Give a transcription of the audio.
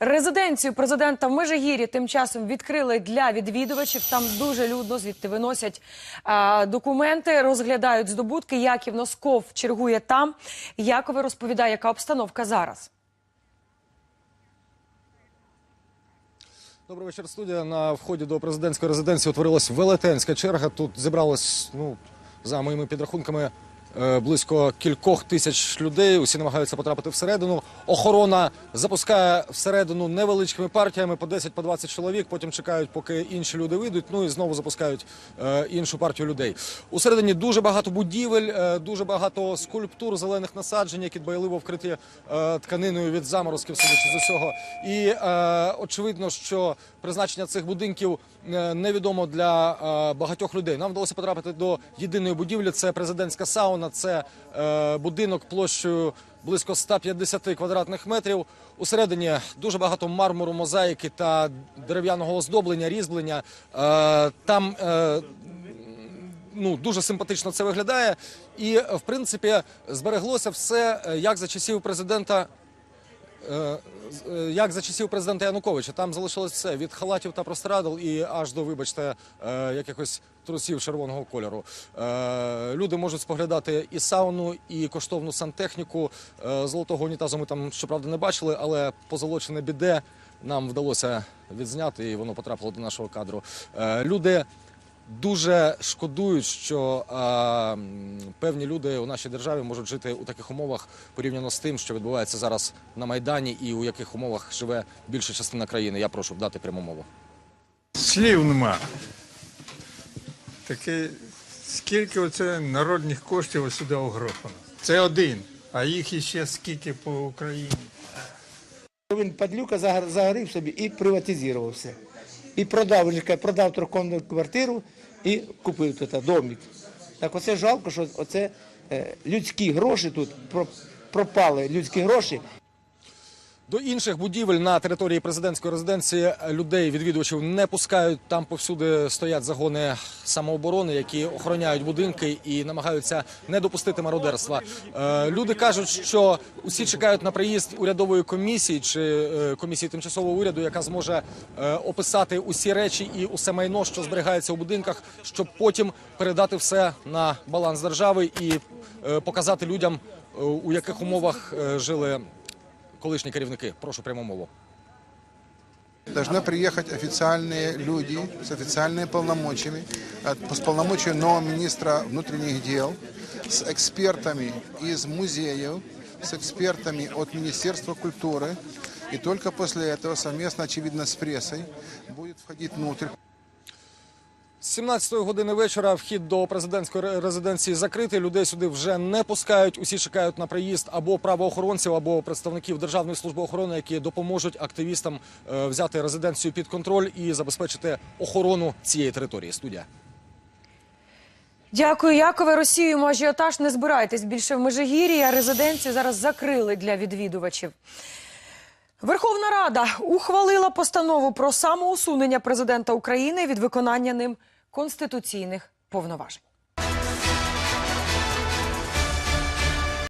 Резиденцію президента в Межигір'ї тим часом відкрили для відвідувачів. Там дуже людно звідти виносять а, документи, розглядають здобутки. Яків Носков чергує там. Якове розповідає, яка обстановка зараз. Добрий вечір, студія. На вході до президентської резиденції утворилась велетенська черга. Тут зібралось, ну, за моїми підрахунками, е, близько кількох тисяч людей. Усі намагаються потрапити всередину. Охорона запускає всередину невеличкими партіями по 10 по 20 чоловік. Потім чекають, поки інші люди вийдуть. Ну і знову запускають е, іншу партію людей. Усередині дуже багато будівель, е, дуже багато скульптур, зелених насаджень, які дбайливо вкриті е, тканиною від заморозків, судячи з усього. І е, очевидно, що призначення цих будинків е, невідомо для е, багатьох людей. Нам вдалося потрапити до єдиної будівлі. Це президентська сауна, це е, будинок площею близько 150 квадратних метрів. Усередині дуже багато мармуру, мозаїки та дерев'яного оздоблення, різьблення. Е, там е, ну дуже симпатично це виглядає, і в принципі збереглося все як за часів президента. Е, Як за часів президента Януковича, там залишилось все від халатів та простирадл і аж до, вибачте, е, якихось трусів червоного кольору. Е, Люди можуть споглядати і сауну, і коштовну сантехніку. Золотого унітазу ми там щоправда не бачили, але позолочене біде нам вдалося відзняти, і воно потрапило до нашого кадру. Люди дуже шкодують, що е, певні люди у нашій державі можуть жити у таких умовах порівняно з тим, що відбувається зараз на майдані, і у яких умовах живе більша частина країни. Я прошу дати пряму мову. Слів нема. Таке, скільки оце народних коштів сюди огрохано. Це один, а їх іще скільки по Україні. Він падлюка загар- загорів собі і приватизував все. І продав, продав триконну квартиру і купив тут домик. Так оце жалко, що оце е, людські гроші тут про- пропали людські гроші. До інших будівель на території президентської резиденції людей відвідувачів не пускають. Там повсюди стоять загони самооборони, які охороняють будинки і намагаються не допустити мародерства. Е, Люди кажуть, що усі чекають на приїзд урядової комісії чи е, комісії тимчасового уряду, яка зможе е, описати усі речі і усе майно, що зберігається у будинках, щоб потім передати все на баланс держави і показати людям, у яких умовах е, жили колишні керівники. Прошу пряму мову. Должны приехать официальные люди с официальными полномочиями, э, с полномочиями нового министра внутренних дел, с экспертами из музеев, с экспертами от Министерства культуры. И только после этого, совместно, очевидно, с прессой, будет входить внутрь. З 17 години вечора вхід до президентської резиденції закритий. Людей сюди вже не пускають. Усі чекають на приїзд або правоохоронців, або представників Державної служби охорони, які допоможуть активістам е, взяти резиденцію під контроль і забезпечити охорону цієї території. Студія. Дякую, Якове. Росіюємо ажіотаж. Не збирайтесь більше в Межигір'ї. а Резиденцію зараз закрили для відвідувачів. Верховна Рада ухвалила постанову про самоусунення президента України від виконання ним конституційних повноважень.